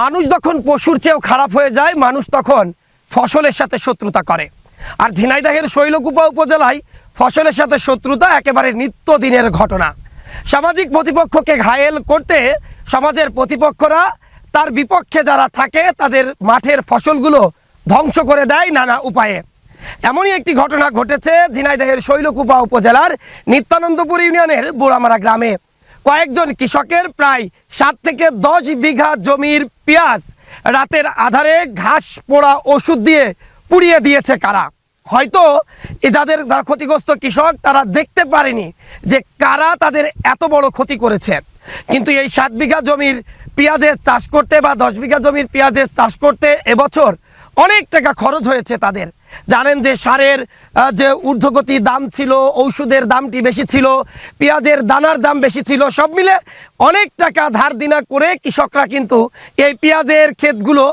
মানুষ যখন পশুর চেয়েও খারাপ হয়ে যায়, মানুষ তখন ফসলের সাথে শত্রুতা করে। আর ঝিনাইদহের শৈলকুপা উপজেলায় ফসলের সাথে শত্রুতা একেবারে নিত্যদিনের ঘটনা। সামাজিক প্রতিপক্ষকে ঘায়েল করতে সমাজের প্রতিপক্ষরা তার বিপক্ষে যারা থাকে, তাদের মাঠের ফসলগুলো ধ্বংস করে দেয় নানা উপায়ে। এমনই একটি ঘটনা ঘটেছে ঝিনাইদহের শৈলকুপা উপজেলার নিত্যানন্দপুর ইউনিয়নের বোড়ামারা গ্রামে। কয়েকজন কৃষকের প্রায় সাত থেকে দশ বিঘা জমির পেঁয়াজ রাতের আধারে ঘাস পোড়া ওষুধ দিয়ে পুড়িয়ে দিয়েছে কারা? হয়তো যাদের যারা ক্ষতিগ্রস্ত কৃষক, তারা দেখতে পারেনি যে কারা তাদের এত বড় ক্ষতি করেছে। কিন্তু এই সাত বিঘা জমির পেঁয়াজের চাষ করতে বা দশ বিঘা জমির পেঁয়াজের চাষ করতে এবছর অনেক টাকা খরচ হয়েছে তাদের। জানেন যে সারের যে ঊর্ধ্বগতি দাম ছিল, ঔষধের দামটি বেশি ছিল, পেঁয়াজের দানার দাম বেশি ছিল, সব মিলে অনেক টাকা ধার দিনা করে কৃষকরা কিন্তু এই পেঁয়াজের ক্ষেতগুলো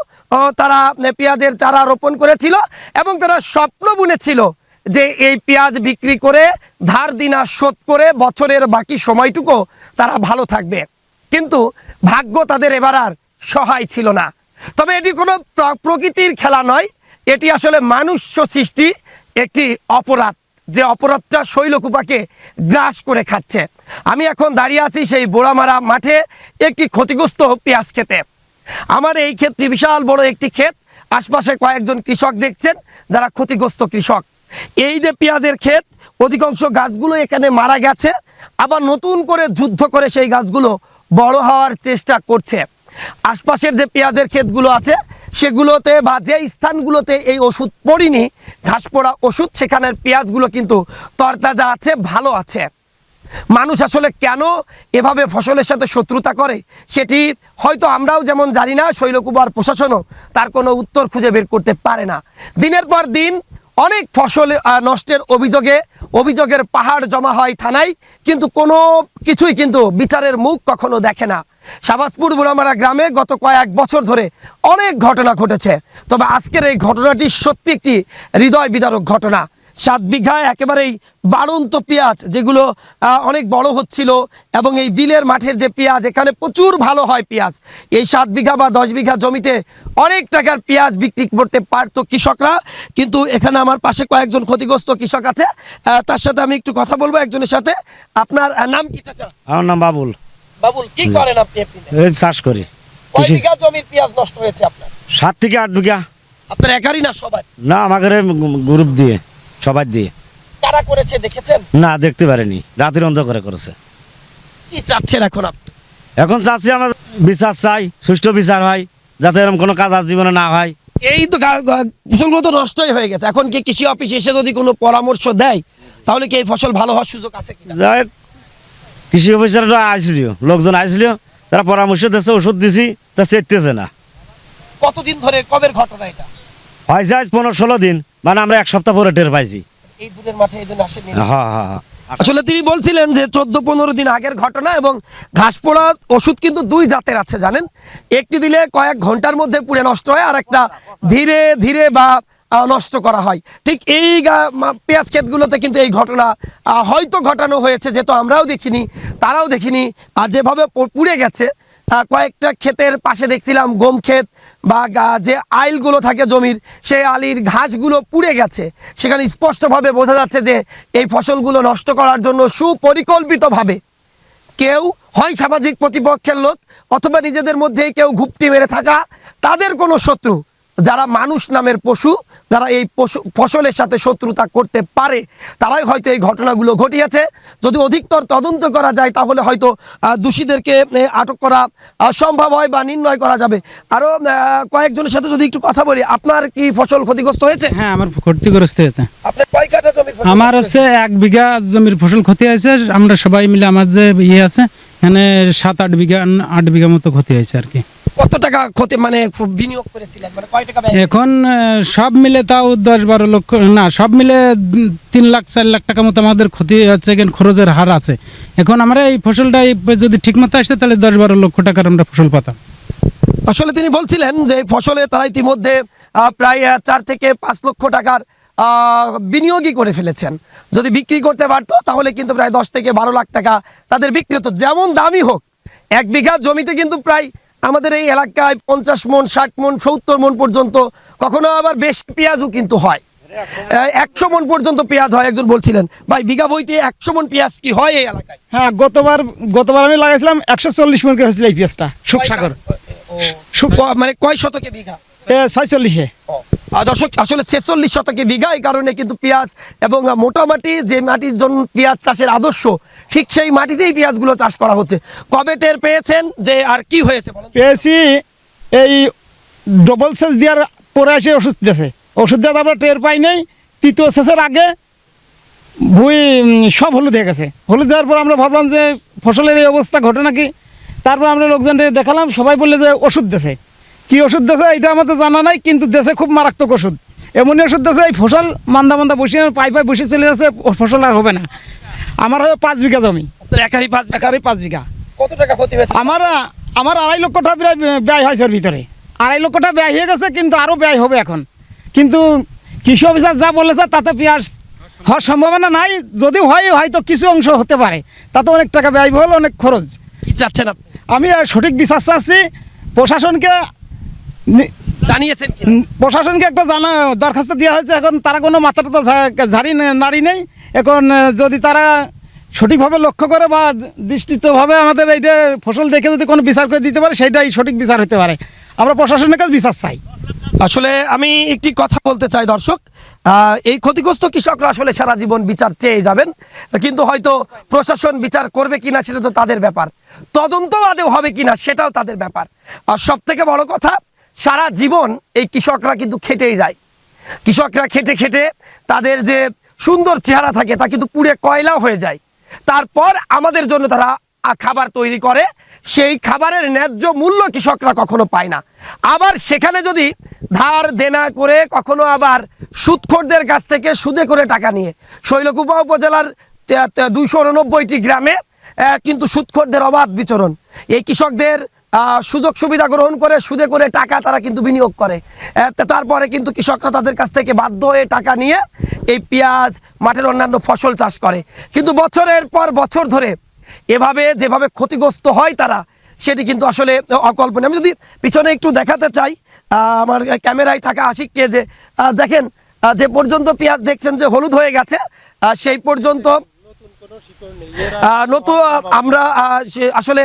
তারা পেঁয়াজের চারা রোপণ করেছিল এবং তারা স্বপ্ন বুনেছিল যে এই পেঁয়াজ বিক্রি করে ধার দিনা শোধ করে বছরের বাকি সময়টুকু তারা ভালো থাকবে। কিন্তু ভাগ্য তাদের এবার আর সহায় ছিল না। তবে এটি কোনো প্রকৃতির খেলা নয়। এটি আসলে মানুষ্য সৃষ্টি, একটি অপরাধ। যে অপরাধটা শৈলকুপাকে গ্রাস করে খাচ্ছে। আমি এখন দাঁড়িয়ে আছি সেই বোড়ামারা মাঠে একটি ক্ষতিগ্রস্ত পেঁয়াজ খেতে। আমার এই ক্ষেতটি বিশাল বড় একটি ক্ষেত। আশপাশে কয়েকজন কৃষক দেখছেন যারা ক্ষতিগ্রস্ত কৃষক। এই যে পেঁয়াজের ক্ষেত, অধিকাংশ গাছগুলো এখানে মারা গেছে। আবার নতুন করে যুদ্ধ করে সেই গাছগুলো বড় হওয়ার চেষ্টা করছে। আশপাশের যে পেঁয়াজের ক্ষেতগুলো আছে, সেগুলোতে বা যে স্থানগুলোতে এই ওষুধ পড়িনি, ঘাস পোড়া ওষুধ, সেখানের পেঁয়াজগুলো কিন্তু তরতাজা আছে, ভালো আছে। মানুষ আসলে কেন এভাবে ফসলের সাথে শত্রুতা করে, সেটি হয়তো আমরাও যেমন জানি না শৈলকুমার প্রশাসনও তার কোনো উত্তর খুঁজে বের করতে পারে না। দিনের পর দিন অনেক ফসল নষ্টের অভিযোগে, অভিযোগের পাহাড় জমা হয় থানায়, কিন্তু কোনো কিছুই কিন্তু বিচারের মুখ কখনো দেখে না। শাবাজপুর বুড়ামারা গ্রামে গত কয়েক বছর ধরে অনেক ঘটনা ঘটেছে। তবে আজকের এই ঘটনাটি সত্যি একটি হৃদয় বিদারক ঘটনা। সাত বিঘায় একেবারেই বাড়ন্ত পেঁয়াজ, যেগুলো অনেক বড় হচ্ছিল এবং এই বিলের মাঠের যে পেঁয়াজ, এখানে প্রচুর ভালো হয় পেঁয়াজ। এই সাত বিঘা বা দশ বিঘা জমিতে অনেক টাকার পেঁয়াজ বিক্রি করতে পারতো কৃষকরা, কিন্তু এখানে আমার পাশে কয়েকজন ক্ষতিগ্রস্ত কৃষক আছে। তার সাথে আমি একটু কথা বলব একজনের সাথে। আপনার নাম কি চাচা? আমার নাম বাবুল। বাবুল কি করেন আপনি চাষ করি। কয় বিঘা জমির পেঁয়াজ নষ্ট হয়েছে আপনার? সাত থেকে আট বিঘা। আপনার একারই না সবাই? না আমাকে গ্রুপ দিয়ে সবাই দিয়ে। কারা করেছে দেখেছেন? না দেখতে পারিনি। রাতের অন্ধকারে করেছে। কি চাচ্ছেন এখন আপনি? এখন চাচ্ছি আমার বিচার চাই সুষ্ঠু বিচার হয় যাতে এরকম কোনো কাজ আজ জীবনে না হয়। এই তো ফসলগুলো তো নষ্টই হয়ে গেছে। এখন কি কৃষি অফিস এসে যদি কোনো পরামর্শ দেয় তাহলে কি এই ফসল ভালো হওয়ার সুযোগ আছে কিনা? কৃষি অফিসাররা আসছিল লোকজন আসছিল তারা পরামর্শ দিচ্ছে ওষুধ দিছি তা চেতেছে না। কতদিন ধরে কবের ঘটনা এটা? হয়েছে আজ পনেরো ষোলো দিন মানে আমরা এক সপ্তাহ পরে টের পাইছি। এই দুধের মাঠে এই আসেনি হ্যাঁ হ্যাঁ হ্যাঁ। আসলে তিনি বলছিলেন যে চোদ্দ পনেরো দিন আগের ঘটনা এবং ঘাস পোড়া ওষুধ কিন্তু দুই জাতের আছে জানেন? একটি দিলে কয়েক ঘণ্টার মধ্যে পুড়ে নষ্ট হয় আর একটা ধীরে ধীরে বা নষ্ট করা হয়। ঠিক এই পেঁয়াজ ক্ষেতগুলোতে কিন্তু এই ঘটনা হয়তো ঘটানো হয়েছে যেহেতু আমরাও দেখিনি, তারাও দেখিনি, আর যেভাবে পুড়ে গেছে কয়েকটা ক্ষেতের পাশে দেখছিলাম গম ক্ষেত বা যে আইলগুলো থাকে জমির, সেই আলির ঘাসগুলো পুড়ে গেছে। সেখানে স্পষ্টভাবে বোঝা যাচ্ছে যে এই ফসলগুলো নষ্ট করার জন্য সুপরিকল্পিতভাবে কেউ হয় সামাজিক প্রতিপক্ষের লোক অথবা নিজেদের মধ্যেই কেউ ঘুপটি মেরে থাকা, তাদের কোনো শত্রু যারা মানুষ নামের পশু যারা এই পশু ফসলের সাথে শত্রুতা করতে পারে তারাই হয়তো এই ঘটনাগুলো ঘটিয়েছে। যদি অধিকতর তদন্ত করা যায় তাহলে হয়তো দোষীদেরকে আটক করা সম্ভব হয় বা নির্ণয় করা যাবে। আরও কয়েকজনের সাথে যদি একটু কথা বলি আপনার কি ফসল ক্ষতিগ্রস্ত হয়েছে? হ্যাঁ আমার ক্ষতিগ্রস্ত হয়েছে। আপনার কয় কাঠা জমির আমার হচ্ছে এক বিঘা জমির ফসল ক্ষতি হয়েছে আমরা সবাই মিলে আমার যে ইয়ে আছে এখানে সাত আট বিঘা আট বিঘা মতো ক্ষতি হয়েছে আর কি। কত টাকা ক্ষতি মানে বিনিয়োগ করেছিলেন? মানে কয় টাকা এখন সব মিলে তাও দশ বারো লক্ষ না সব মিলে তিন লাখ চার লাখ টাকা মতো আমাদের ক্ষতি হচ্ছে এখানে খরচের হার আছে। এখন আমরা এই ফসলটা যদি ঠিক মতো আসছে তাহলে দশ বারো লক্ষ টাকার আমরা ফসল পাতাম। আসলে তিনি বলছিলেন যে ফসলে তারা ইতিমধ্যে প্রায় চার থেকে পাঁচ লক্ষ টাকার বিনিয়োগই করে ফেলেছেন। যদি বিক্রি করতে পারতো তাহলে কিন্তু প্রায় দশ থেকে বারো লাখ টাকা তাদের বিক্রি হতো। যেমন দামই হোক এক বিঘা জমিতে কিন্তু প্রায় আমাদের এই এলাকায় পঞ্চাশ মন ষাট মন সত্তর মন পর্যন্ত কখনো আবার বেশি পেঁয়াজও কিন্তু হয়। একশো মন পর্যন্ত পেঁয়াজ হয় একজন বলছিলেন। ভাই বিঘা বইতে একশো মন পেঁয়াজ কি হয় এই এলাকায়? হ্যাঁ গতবার গতবার আমি লাগাইছিলাম একশো চল্লিশ মন করে হয়েছিল এই পেঁয়াজটা সুখসাগর মানে কয় শতকে বিঘা? ছয়চল্লিশে। দর্শক আসলে ছেচল্লিশ শতকে বিঘা এই কারণে কিন্তু পেঁয়াজ এবং মোটামাটি যে মাটির জন্য পেঁয়াজ চাষের আদর্শ ঠিক সেই মাটিতেই পেঁয়াজগুলো চাষ করা হচ্ছে। কবে টের পেয়েছেন যে আর কি হয়েছে? পেয়েছি এই ডবল সেচ দেওয়ার পরে এসে ওষুধ দিয়েছে ওষুধ দেওয়া আমরা টের পাই নাই। তৃতীয় সেচের আগে ভুই সব হলুদ হয়ে গেছে। হলুদ দেওয়ার পর আমরা ভাবলাম যে ফসলের এই অবস্থা ঘটে নাকি তারপর আমরা লোকজনকে দেখালাম সবাই বললে যে ওষুধ দেছে কি ওষুধ দেছে এটা আমাদের জানা নাই কিন্তু দেশে খুব মারাত্মক ওষুধ। এমনই ওষুধ দেছে এই ফসল মান্দা মান্দা বসিয়ে পাই পাই বসে চলে যাচ্ছে ফসল আর হবে না। আমার হবে পাঁচ বিঘা জমি। একারই পাঁচ একারই পাঁচ বিঘা। কত টাকা ক্ষতি হয়েছে? আমার আমার আড়াই লক্ষ টাকা প্রায় ব্যয় হয়েছে ওর ভিতরে। আড়াই লক্ষ টাকা ব্যয় হয়ে গেছে কিন্তু আরও ব্যয় হবে এখন। কিন্তু কৃষি অফিসার যা বলেছে তাতে পেঁয়াজ হওয়ার সম্ভাবনা নাই। যদি হয় হয়তো কিছু অংশ হতে পারে। তাতে অনেক টাকা ব্যয় হল অনেক খরচ। কি চাচ্ছেন আমি সঠিক বিশ্বাস চাচ্ছি প্রশাসনকে জানিয়েছেন প্রশাসনকে একটা জানা দরখাস্ত দেওয়া হয়েছে। এখন তারা কোনো মাথা টাথা ঝাড়ি নে- নাড়ি নেই। এখন যদি তারা সঠিকভাবে লক্ষ্য করে বা দৃষ্টিতভাবে আমাদের এইটা ফসল দেখে যদি কোনো বিচার করে দিতে পারে সেটাই সঠিক বিচার হতে পারে। আমরা প্রশাসনের কাছে বিচার চাই। আসলে আমি একটি কথা বলতে চাই দর্শক। এই ক্ষতিগ্রস্ত কৃষকরা আসলে সারা জীবন বিচার চেয়ে যাবেন। কিন্তু হয়তো প্রশাসন বিচার করবে কিনা সেটা তো তাদের ব্যাপার। তদন্ত আদেও হবে কিনা সেটাও তাদের ব্যাপার। আর সব থেকে বড় কথা সারা জীবন এই কৃষকরা কিন্তু খেটেই যায়। কৃষকরা খেটে খেটে তাদের যে সুন্দর চেহারা থাকে তা কিন্তু পুড়ে কয়লা হয়ে যায়। তারপর আমাদের জন্য তারা খাবার তৈরি করে, সেই খাবারের ন্যায্য মূল্য কৃষকরা কখনো পায় না। আবার সেখানে যদি ধার দেনা করে কখনো আবার সুদখোরদের কাছ থেকে সুদে করে টাকা নিয়ে, শৈলকুপা উপজেলার দুইশো গ্রামে কিন্তু সুদখোরদের অবাধ বিচরণ। এই কৃষকদের সুযোগ সুবিধা গ্রহণ করে, সুদে করে টাকা তারা কিন্তু বিনিয়োগ করে। তারপরে কিন্তু কৃষকরা তাদের কাছ থেকে বাধ্য হয়ে টাকা নিয়ে এই পেঁয়াজ, মাঠের অন্যান্য ফসল চাষ করে। কিন্তু বছরের পর বছর ধরে এভাবে, যেভাবে ক্ষতিগ্রস্ত হয় তারা, সেটি কিন্তু আসলে অকল্পনীয়। আমি যদি পিছনে একটু দেখাতে চাই আমার ক্যামেরায় থাকা আশিককে যে দেখেন যে পর্যন্ত পেঁয়াজ দেখছেন যে হলুদ হয়ে গেছে সেই পর্যন্ত নতুন আমরা আসলে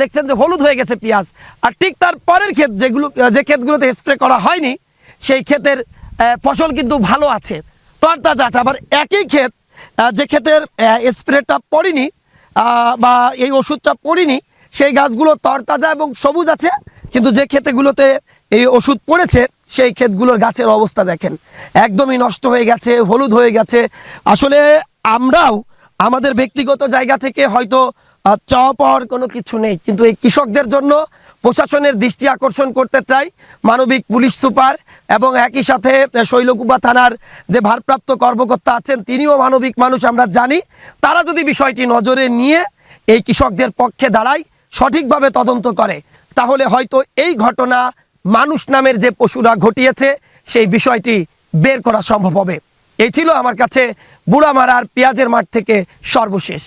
দেখছেন যে হলুদ হয়ে গেছে পেঁয়াজ। আর ঠিক তার পরের ক্ষেত যেগুলো যে ক্ষেতগুলোতে স্প্রে করা হয়নি, সেই ক্ষেতের ফসল কিন্তু ভালো আছে। তরতাজা আছে। আবার একই ক্ষেত যে ক্ষেতের স্প্রেটা পড়েনি বা এই ওষুধটা পড়েনি, সেই গাছগুলো তরতাজা এবং সবুজ আছে, কিন্তু যে ক্ষেতেগুলোতে এই ওষুধ পড়েছে, সেই ক্ষেতগুলোর গাছের অবস্থা দেখেন। একদমই নষ্ট হয়ে গেছে, হলুদ হয়ে গেছে। আসলে আমরাও আমাদের ব্যক্তিগত জায়গা থেকে হয়তো চাওয়া পাওয়ার কোনো কিছু নেই। কিন্তু এই কৃষকদের জন্য প্রশাসনের দৃষ্টি আকর্ষণ করতে চাই মানবিক পুলিশ সুপার এবং একই সাথে শৈলকুপা থানার যে ভারপ্রাপ্ত কর্মকর্তা আছেন, তিনিও মানবিক মানুষ আমরা জানি। তারা যদি বিষয়টি নজরে নিয়ে এই কৃষকদের পক্ষে দাঁড়ায়, সঠিকভাবে তদন্ত করে, তাহলে হয়তো এই ঘটনা মানুষ নামের যে পশুরা ঘটিয়েছে, সেই বিষয়টি বের করা সম্ভব হবে। এই ছিল আমার কাছে বুড়ামারার পেঁয়াজের মাঠ থেকে সর্বশেষ।